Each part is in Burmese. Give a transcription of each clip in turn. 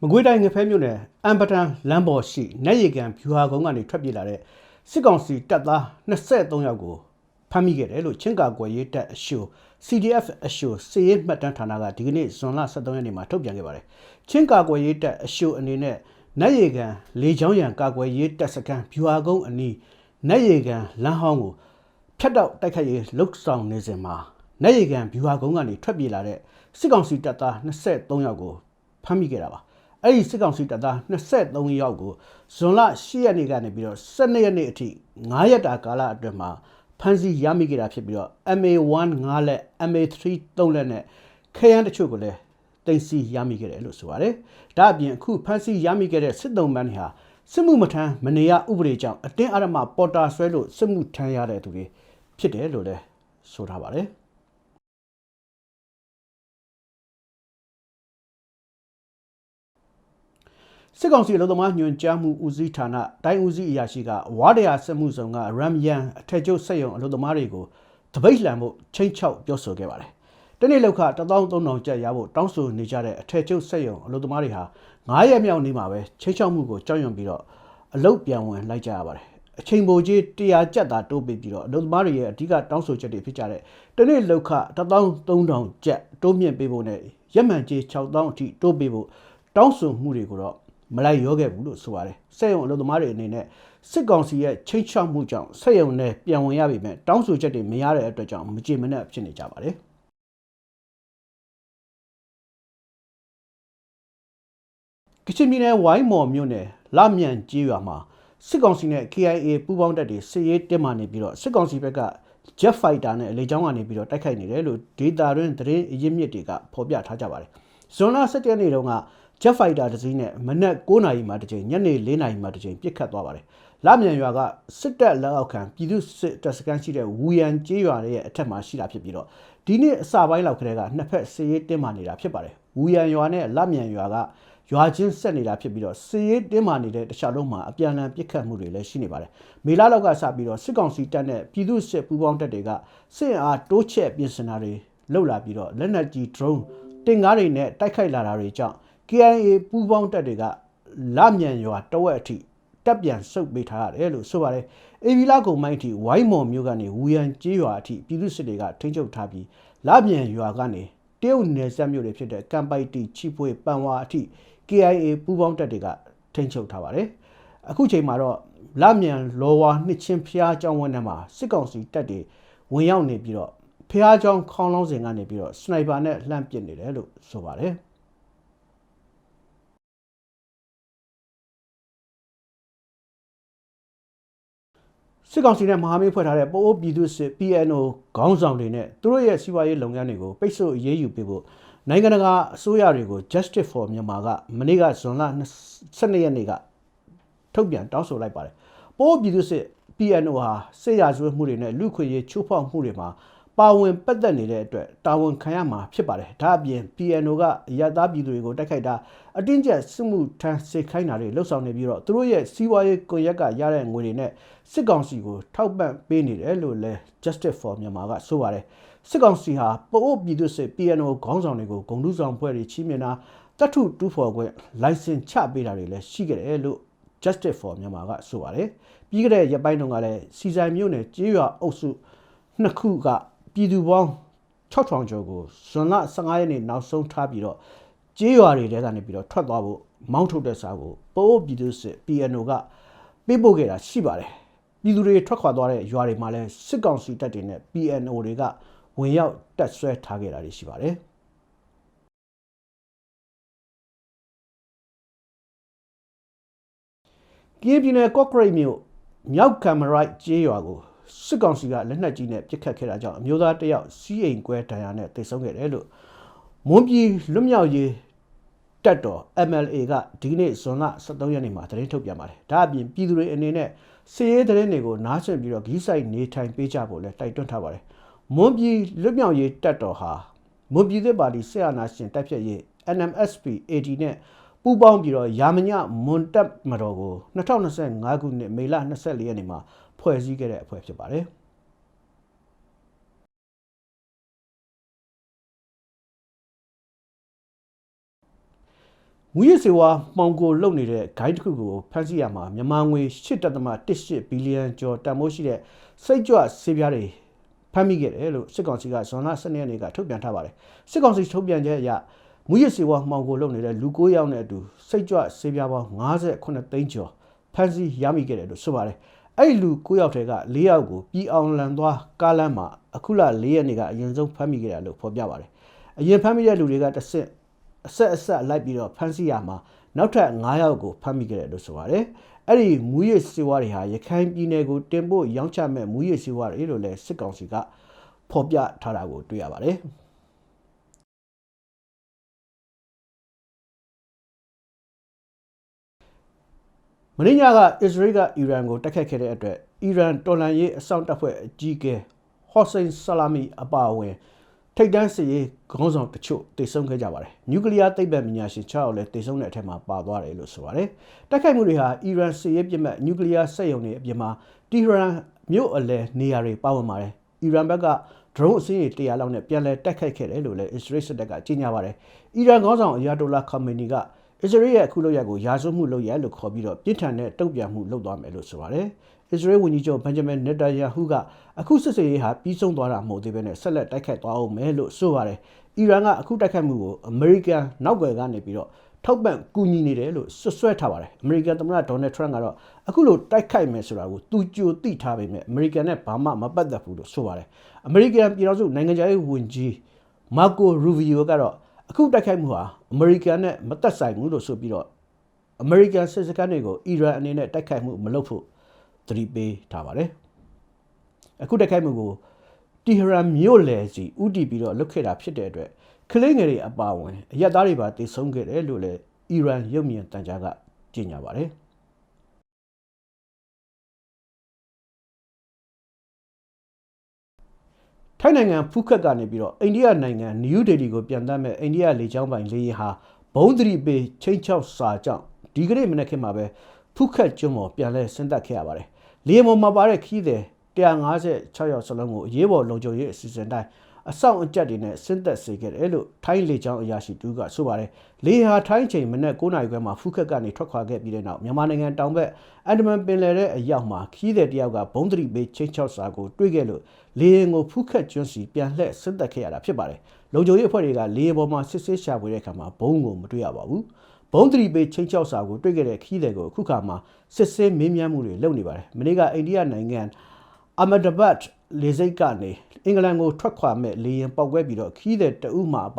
မကွေးတိုင်းငဖဲမြို့နယ်အမ်ပတန်လမ်းပေါ်ရှိနက်ရီကန်ဖြူဟာကုန်းကနေထွက်ပြေးလာတဲ့စစ်ကောင်စီတပ်သား23ယောက်ကိုဖမ်းမိခဲ့တယ်လို့ချင်းကာကွယ်ရေးတပ်အရှို CDF အရှိုစီရေးမှတ်တမ်းဌာနကဒီကနေ့ဇွန်လ23ရက်နေ့မှာထုတ်ပြန်ခဲ့ပါတယ်။ချင်းကာကွယ်ရေးတပ်အရှိုအနေနဲ့နက်ရီကန်လေချောင်းရံကာကွယ်ရေးတပ်စခန်းဖြူဟာကုန်းအနီးနက်ရီကန်လမ်းဟောင်းကိုဖျက်တောက်တိုက်ခတ်ရေးလှုပ်ဆောင်နေစဉ်မှာနက်ရီကန်ဖြူဟာကုန်းကနေထွက်ပြေးလာတဲ့စစ်ကောင်စီတပ်သား23ယောက်ကိုဖမ်းမိခဲ့တာပါ။ အဲ့ဒီစစ်ကောင်စီတပ်သား23ယောက်ကိုဇွန်လ10ရက်နေ့ကနေပြီးတော့12ရက်နေ့အထိ9ရက်တာကာလအတွင်းမှာဖမ်းဆီးရမိခဲ့တာဖြစ်ပြီးတော့ MA1 9လက် MA3 3လက်နဲ့ခရမ်းတချို့ကိုလည်းတင်စီရမိခဲ့တယ်လို့ဆိုပါတယ်။ဒါအပြင်အခုဖမ်းဆီးရမိခဲ့တဲ့စစ်တုံးပန်းတွေဟာစစ်မှုမထမ်းမနေရဥပဒေကြောင့်အတင်းအဓမ္မပေါ်တာဆွဲလို့စစ်မှုထမ်းရတဲ့သူတွေဖြစ်တယ်လို့လည်းဆိုထားပါတယ်။ စစ်ကောင်စီအလို့သမားညွန်ကြားမှုဦးစီးဌာနတိုင်းဦးစီးအရာရှိကဝါဒယာစစ်မှုဆောင်ကရမ်ယန်အထက်ကျုပ်ဆက်ယုံအလို့သမားတွေကိုတပိတ်လှန်ဖို့ချိန်ချောက်ပြောဆိုခဲ့ပါတယ်။တနေ့လောက်ခ13000ကျပ်ရဖို့တောင်းဆိုနေကြတဲ့အထက်ကျုပ်ဆက်ယုံအလို့သမားတွေဟာ9ရက်မြောက်နေ့မှာပဲချိန်ချောက်မှုကိုကြောက်ရွံ့ပြီးတော့အလုတ်ပြန်ဝင်လိုက်ကြရပါတယ်။အချိန်ပိုကြီး100ကျပ်သာတိုးပေးပြီးတော့အလို့သမားတွေရဲ့အဓိကတောင်းဆိုချက်တွေဖြစ်ကြတဲ့တနေ့လောက်ခ13000ကျပ်တိုးမြင့်ပေးဖို့နဲ့ရက်မှန်ကြီး6000အထိတိုးပေးဖို့တောင်းဆိုမှုတွေကိုတော့ မလိုက်ရောခဲ့ဘူးလို့ဆိုပါတယ်စက်ရုံအလုပ်သမားတွေအနေနဲ့စစ်ကောင်စီရဲ့ချိတ်ချောက်မှုကြောင့်စက်ရုံနဲ့ပြန်ဝင်ရပြီမဲ့တောင်းဆိုချက်တွေမရတဲ့အတွက်ကြောင့်မကြေမနက်ဖြစ်နေကြပါတယ် ကချင်ပြည်နယ်ဝိုင်းမော်မြို့နယ်လမြန်ကြီးရွာမှာစစ်ကောင်စီနဲ့ KIA ပူးပေါင်းတပ်တွေစစ်ရေးတက်မှနေပြီးတော့စစ်ကောင်စီဘက်က Jet Fighter နဲ့လေကြောင်းကနေပြီးတော့တိုက်ခိုက်နေတယ်လို့ဒေတာတွင်သတင်းအရင်းမြစ်တွေကဖော်ပြထားကြပါတယ်။ဇွန်လ17ရက်နေ့တုန်းက Jet Fighter တစ်စီးနဲ့မနက်9:00နာရီမှတစ်ချိန်ညနေ4:00နာရီမှတစ်ချိန်ပြစ်ခတ်သွားပါတယ်။လမြန်ရွာကစစ်တပ်လက်အောက်ခံပြည်သူစစ်တပ်စခန်းရှိတဲ့ဝူယန်ကျေးရွာရဲ့အထက်မှာရှိတာဖြစ်ပြီးတော့ဒီနေ့အစပိုင်းလောက်ကလေးကနှစ်ဖက်စစ်ရေးတင်းမာနေတာဖြစ်ပါတယ်။ဝူယန်ရွာနဲ့လမြန်ရွာကရွာချင်းဆက်နေတာဖြစ်ပြီးတော့စစ်ရေးတင်းမာနေတဲ့တခြားလုံးမှာအပြန်အလှန်ပစ်ခတ်မှုတွေလည်းရှိနေပါတယ်။မေလာလောက်ကစပြီးတော့စစ်ကောင်စီတပ်နဲ့ပြည်သူစစ်ပူးပေါင်းတပ်တွေကစစ်အားတိုးချက်ပြင်ဆင်တာတွေလှုပ်လာပြီးတော့လက်နက်ကြီး drone တင်ကားတွေနဲ့တိုက်ခိုက်လာတာတွေကြောင့် KIA ပူးပေါင်းတပ်တွေကလမြန်ရွာတဝက်အထိတပ်ပြန်ဆုတ်ပေးထားရတယ်လို့ဆိုပါတယ်။အေဗီလာကုံမိုင်းအထိဝိုင်းမော်မြို့ကနေဝူရန်ကျေးရွာအထိပြည်သူစစ်တွေကထိန်းချုပ်ထားပြီးလမြန်ရွာကနေတရုတ်နယ်စပ်မြို့တွေဖြစ်တဲ့ကမ်ပိုက်တီချီပွေပန်ဝါအထိ KIA ပူးပေါင်းတပ်တွေကထိန်းချုပ်ထားပါတယ်။အခုချိန်မှာတော့လမြန်လောဝါနှစ်ချင်းဖျားကျောင်းဝန်းထဲမှာစစ်ကောင်စီတပ်တွေဝင်ရောက်နေပြီးတော့ဖျားကျောင်းခေါင်းလောင်းစဉ်ကနေပြီးတော့စနိုက်ပါနဲ့လှမ်းပစ်နေတယ်လို့ဆိုပါတယ်။ စစ်ကောင်စီနဲ့မဟာမိတ်ဖွဲ့ထားတဲ့ပိုအိုးပြည်သူစစ် PNO ခေါင်းဆောင်တွေနဲ့သူတို့ရဲ့စီးပွားရေးလုပ်ငန်းတွေကိုပိတ်ဆို့အရေးယူပေးဖို့နိုင်ငံတကာအစိုးရတွေကို Justice for Myanmar ကမနေ့ကဇွန်လ12ရက်နေ့ကထုတ်ပြန်တောင်းဆိုလိုက်ပါတယ်။ပိုအိုးပြည်သူစစ် PNO ဟာစစ်ရာဇဝတ်မှုတွေနဲ့လူခွေရေးချိုးဖောက်မှုတွေမှာ ပါဝင်ပတ်သက်နေတဲ့အတွက်တာဝန်ခံရမှာဖြစ်ပါတယ်။ဒါအပြင် PNO ကရသားပြည်သူတွေကိုတိုက်ခိုက်တာအတင်းကျပ်စစ်မှုထမ်းစေခိုင်းတာတွေလှုပ်ဆောင်နေပြီးတော့သူတို့ရဲ့စီးပွားရေးကွန်ရက်ကရတဲ့ငွေတွေနဲ့စစ်ကောင်စီကိုထောက်ပံ့ပေးနေတယ်လို့လည်း Justice for Myanmar ကဆိုပါတယ်။စစ်ကောင်စီဟာပို့ပြည်သူစစ် PNO ခေါင်းဆောင်တွေကိုဂုံတူးဆောင်ဖွဲ့တွေချီးမြှင့်တာတတ်ထုတူးဖော်ခွင့်လိုင်စင်ချပေးတာတွေလည်းရှိခဲ့တယ်လို့ Justice for Myanmar ကဆိုပါတယ်။ပြီးခဲ့တဲ့ရက်ပိုင်းတုန်းကလည်းစီဆိုင်မြို့နယ်ကြေးရွာအုပ်စုနှစ်ခုက ပြည်သူပေါင်း6000ကျော်ကိုဇွန်လ15ရက်နေ့နောက်ဆုံးထားပြီးတော့ကြေးရွာတွေထဲကနေပြီးတော့ထွက်သွားဖို့မောင်းထုတ်တဲ့စာကိုပို့ပြည်သူစစ် PNO ကပေးပို့ခဲ့တာရှိပါတယ်ပြည်သူတွေထွက်ခွာသွားတဲ့ရွာတွေမှာလည်းစစ်ကောင်စီတပ်တွေနဲ့ PNO တွေကဝင်ရောက်တက်ဆွဲထားခဲ့တာတွေရှိပါတယ်ကင်းပြည်နယ်ကော့ကရိတ်မြို့မြောက်ကမ်မရိုက်ကျေးရွာကို စစ်ကောင်စီကလက်နက်ကြီးနဲ့ပစ်ခတ်ခဲ့တာကြောင့်အမျိုးသားတစ်ယောက်စီးအိမ်ကွဲဒဏ်ရာနဲ့တိတ်ဆုံးခဲ့တယ်လို့မွန်ပြည်လွတ်မြောက်ရေးတက်တော် MLA ကဒီနေ့ဇွန်လ23ရက်နေ့မှာသတင်းထုတ်ပြန်ပါတယ်။ဒါအပြင်ပြည်သူတွေအနေနဲ့စီရေးသတင်းတွေကိုနားဆွင့်ပြီးတော့ဂီးဆိုင်နေထိုင်ပေးကြဖို့လည်းတိုက်တွန်းထားပါတယ်။မွန်ပြည်လွတ်မြောက်ရေးတက်တော်ဟာမွန်ပြည်သစ်ပါတီဆရာနာရှင်တက်ဖြတ်ရေး NMSP AD နဲ့ ပူးပေါင်းပြီးတော့ယာမညမွန်တက်မတော်ကို2025ခုနှစ်မေလ24ရက်နေ့မှာဖွဲ့စည်းခဲ့တဲ့အဖွဲ့ဖြစ်ပါတယ်။မူရစ်စေဝါမှောင်ကိုလုပ်နေတဲ့ဂိုင်းတစ်ခုကိုဖမ်းဆီးရမှာမြန်မာငွေ8.18ဘီလီယံကျော်တန်ဖိုးရှိတဲ့စိတ်ကြွဆေးပြားတွေဖမ်းမိခဲ့တယ်လို့စစ်ကောင်စီကဇွန်လ12ရက်နေ့ကထုတ်ပြန်ထားပါတယ်စစ်ကောင်စီထုတ်ပြန်ချက်အရ မူရစ်စေဝါမှောင်ကိုလုပ်နေတဲ့လူ9ယောက်နဲ့အတူစိတ်ကြွဆေးပြားပေါင်း58သိန်းကျော်ဖမ်းဆီးရမိခဲ့တယ်လို့ဆိုပါတယ်အဲ့ဒီလူ9ယောက်ထဲက4ယောက်ကိုပြည်အောင်လန်သွားကားလမ်းမှာအခုလ4ရက်နေ့ကအရင်ဆုံးဖမ်းမိခဲ့တယ်လို့ဖော်ပြပါတယ်အရင်ဖမ်းမိတဲ့လူတွေကတစ်ဆင့်အဆက်အဆက်လိုက်ပြီးတော့ဖမ်းဆီးရမှာနောက်ထပ်9ယောက်ကိုဖမ်းမိခဲ့တယ်လို့ဆိုပါတယ်။အဲ့ဒီမူရစ်စေဝါတွေဟာရခိုင်ပြည်နယ်ကိုတင်ပို့ရောင်းချမဲ့မူရစ်စေဝါတွေလို့လည်းစစ်ကောင်စီကဖော်ပြထားတာကိုတွေ့ရပါတယ်။ မင်းညာကအစ္စရေးကအီရန်ကိုတိုက်ခတ်ခဲ့တဲ့အတွက်အီရန်တော်လှန်ရေးအစောင့်တပ်ဖွဲ့အကြီးအကဲဟော့စိန်ဆလာမီအပါအဝင်ထိတ်တန်းစစ်ရေးခေါင်းဆောင်တချို့တိတ်ဆုံးခဲ့ကြပါတယ်။နျူကလ িয়ার သိပ္ပံပညာရှင်6ယောက်လည်းတိတ်ဆုံးတဲ့အထက်မှာပါသွားတယ်လို့ဆိုပါတယ်။တိုက်ခိုက်မှုတွေဟာအီရန်စစ်ရေးပြစ်မှတ်နျူကလ িয়ার စက်ရုံတွေအပြင်မှာတီဟရန်မြို့အလယ်နေရာတွေပါဝင်ပါတယ်။အီရန်ဘက်က drone အစင်းတွေ100လောက်နဲ့ပြန်လည်တိုက်ခိုက်ခဲ့တယ်လို့လည်း Israel စစ်တပ်ကကြေညာပါတယ်။အီရန်ခေါင်းဆောင်အယာတိုလာခါမနီက အစ္စရေးရဲ့အခုလုပ်ရက်ကိုရာဇဝမှုလုပ်ရက်လို့ခေါ်ပြီးတော့ပြစ်ထန်တဲ့တုံ့ပြန်မှုလုပ်သွားမယ်လို့ဆိုပါတယ်။အစ္စရေးဝန်ကြီးချုပ်ဘန်ဂျမင်နက်တာယာဟုကအခုစစ်စေးရေးဟာပြီးဆုံးသွားတာမဟုတ်သေးဘဲနဲ့ဆက်လက်တိုက်ခိုက်သွားအောင်မယ်လို့ဆိုပါတယ်။အီရန်ကအခုတိုက်ခိုက်မှုကိုအမေရိကန်နောက်ွယ်ကနေပြီးတော့ထောက်ပံ့ကူညီနေတယ်လို့ဆွဆွဲထားပါတယ်။အမေရိကန်သမ္မတဒေါ်နယ်ထရန့်ကတော့အခုလိုတိုက်ခိုက်မယ်ဆိုတာကိုသူကြိုသိထားပေမဲ့အမေရိကန်နဲ့ဘာမှမပတ်သက်ဘူးလို့ဆိုပါတယ်။အမေရိကန်ပြည်ထောင်စုနိုင်ငံခြားရေးဝန်ကြီးမာကိုရူဗီယိုကတော့ အခုတိုက်ခိုက်မှုဟာအမေရိကန်နဲ့မသက်ဆိုင်ဘူးလို့ဆိုပြီးတော့အမေရိကန်စစ်စခန်းတွေကိုအီရန်အနေနဲ့တိုက်ခိုက်မှုမလုပ်ဖို့သတိပေးထားပါတယ်အခုတက်ခိုက်မှုကိုတီဟရန်မြို့လယ်စီဥတီပြီးတော့လုခဲ့တာဖြစ်တဲ့အတွက်ကလေးငယ်တွေအပါအဝင်အရက်သားတွေပါတည်ဆုံးခဲ့တယ်လို့လည်းအီရန်ရုပ်မြင်တန်ကြားကကြေညာပါတယ် ထိုင်းနိုင်ငံဖူးခက်ကနေပြီးတော့အိန္ဒိယနိုင်ငံနယူးဒေလီကိုပြန်တတ်မဲ့အိန္ဒိယလေကြောင်းပိုင်လေယာဉ်ဟာဘုံသတိပေးချင်းချောက်စာကြောင့်ဒီကနေ့မနေ့ကမှပဲဖူးခက်ကျွန်းပေါ်ပြန်လဲဆင်းသက်ခဲ့ရပါတယ်လေယာဉ်ပေါ်မှာပါတဲ့ခီးသည်156ယောက်စလုံးကိုအရေးပေါ်လုံခြုံရေးအစီအစဉ်တိုင်း အဆောင်အကျက်တွေနဲ့ဆင်းသက်စေခဲ့တယ်လို့ထိုင်းလေကြောင်းအရာရှိတူကဆိုပါတယ်။လေဟာထိုင်းချိန်မနက်9နာရီခွဲမှာဖူးခက်ကနေထွက်ခွာခဲ့ပြီးတဲ့နောက်မြန်မာနိုင်ငံတောင်ဘက်အန်ဒမန်ပင်လယ်ရဲ့အရောက်မှာခီးတဲ့တယောက်ကဘုံတရီပေးချင်းချောက်စာကိုတွေ့ခဲ့လို့လေရင်ကိုဖူးခက်ကျွန်းစီပြန်လှည့်ဆင်းသက်ခဲ့ရတာဖြစ်ပါတယ်။လုံခြုံရေးအဖွဲ့တွေကလေပေါ်မှာစစ်ဆေးရှာဖွေတဲ့အခါမှာဘုံကိုမတွေ့ရပါဘူး။ဘုံတရီပေးချင်းချောက်စာကိုတွေ့ခဲ့တဲ့ခီးတဲ့ကိုအခုခါမှာစစ်ဆေးမင်းမြန်းမှုတွေလုပ်နေပါတယ်။မနေ့ကအိန္ဒိယနိုင်ငံအမဒဘတ် လေစိတ်ကနေအင်္ဂလန်ကိုထွက်ခွာမဲ့လေယာဉ်ပေါက်ကွဲပြီးတော့ခီးတဲ့တအုပ်မှာအပ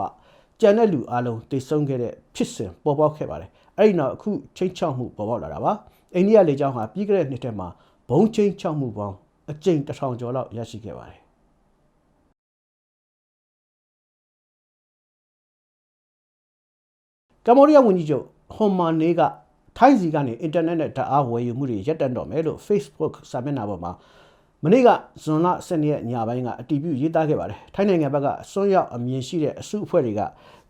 ကြံတဲ့လူအလုံးတိတ်ဆုံးခဲ့တဲ့ဖြစ်စဉ်ပေါ်ပေါက်ခဲ့ပါတယ်အဲ့ဒီနောက်အခုချင်းချောက်မှုပေါ်ပေါက်လာတာပါအိန္ဒိယလေကြောင်းဟာပြီးခဲ့တဲ့နှစ်ထဲမှာဘုံချင်းချောက်မှုပေါင်းအကြိမ်တစ်ထောင်ကျော်လောက်ရရှိခဲ့ပါတယ်ကမ္ဘောဒီးယားဝန်ကြီးချုပ်ဟွန်မာနေကထိုင်းစီကနေအင်တာနက်နဲ့ဓာတ်အားဝယ်ယူမှုတွေရပ်တန့်တော့မယ်လို့ Facebook စာမျက်နှာပေါ်မှာ မနေ့ကဇွန်လ12ရက်ညပိုင်းကအတည်ပြုရေးသားခဲ့ပါတယ်ထိုင်းနိုင်ငံဘက်ကအစွန်းရောက်အမြင်ရှိတဲ့အစုအဖွဲ့တွေက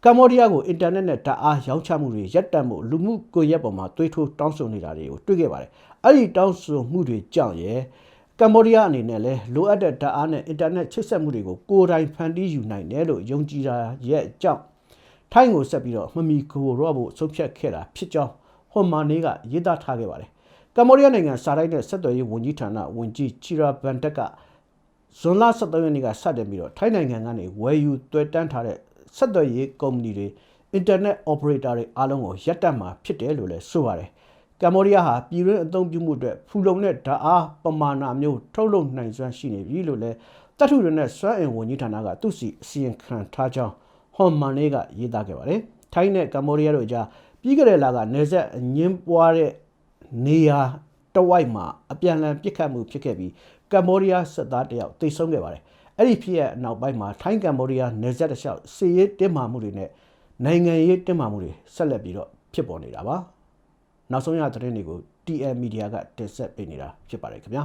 ကမ္ဘောဒီးယားကိုအင်တာနက်နဲ့ဓာတ်အားရောင်းချမှုတွေရပ်တန့်မှုလူမှုကွန်ရက်ပေါ်မှာသွေးထိုးတောင်းဆိုနေတာတွေကိုတွေ့ခဲ့ပါတယ်အဲ့ဒီတောင်းဆိုမှုတွေကြောင့်ရဲ့ကမ္ဘောဒီးယားအနေနဲ့လည်းလိုအပ်တဲ့ဓာတ်အားနဲ့အင်တာနက်ချိတ်ဆက်မှုတွေကိုကိုယ်တိုင်ဖန်တီးယူနိုင်တယ်လို့ယုံကြည်တာရဲ့အကြောင်းထိုင်းကိုဆက်ပြီးတော့မမီကိုရော့ဖို့ဆုံးဖြတ်ခဲ့တာဖြစ်ကြောင်းဟွန်မာနေကရေးသားထားခဲ့ပါတယ် ကမ္ဘောဒီးယားနိုင်ငံစာတိုက်တဲ့ဆက်သွယ်ရေးဝန်ကြီးဌာနဝန်ကြီးချီရာဘန်တက်ကဇွန်လ23ရက်နေ့ကစတင်ပြီးတော့ထိုင်းနိုင်ငံကနေဝယ်ယူတွေ့တန်းထားတဲ့ဆက်သွယ်ရေးကုမ္ပဏီတွေအင်တာနက်အော်ပရေတာတွေအားလုံးကိုရပ်တန့်မှာဖြစ်တယ်လို့လည်းဆိုပါတယ်ကမ္ဘောဒီးယားဟာပြည်တွင်းအသုံးပြုမှုအတွက်ဖူလုံတဲ့ဓာတ်အားပမာဏမျိုးထုတ်လုပ်နိုင်စွမ်းရှိနေပြီလို့လည်းတတ်ထုရနဲ့စွမ်းအင်ဝန်ကြီးဌာနကသူ့စီအစီရင်ခံထားကြောင်းဟွန်မန်လေးကရေးသားခဲ့ပါတယ်ထိုင်းနဲ့ကမ္ဘောဒီးယားတို့ကြားပြီးခဲ့တဲ့လကနေဆက်အငင်းပွားတဲ့ နေရာတဝိုက်မှာအပြန်အလှန်ပစ်ခတ်မှုဖြစ်ခဲ့ပြီးကမ္ဘောဒီးယားစစ်သားတယောက်တိတ်ဆုံးခဲ့ပါတယ်အဲ့ဒီဖြစ်ရနောက်ပိုင်းမှာထိုင်းကမ္ဘောဒီးယားနေဆက်တစ်လျှောက်စစ်ရေးတင်းမာမှုတွေနဲ့နိုင်ငံရေးတင်းမာမှုတွေဆက်လက်ပြီးတော့ဖြစ်ပေါ်နေတာပါနောက်ဆုံးရသတင်းတွေကို TM Media ကတင်ဆက်ပေးနေတာဖြစ်ပါတယ်ခင်ဗျာ